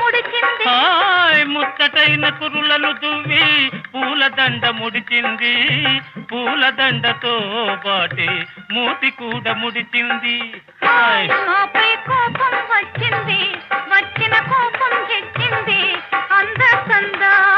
ముడిచింది. Hi ముచ్చటైన కురులను దువ్వి పూలదండ ముడిచింది పూలదండతో పాటి మూతి కూడా ముడిచింది.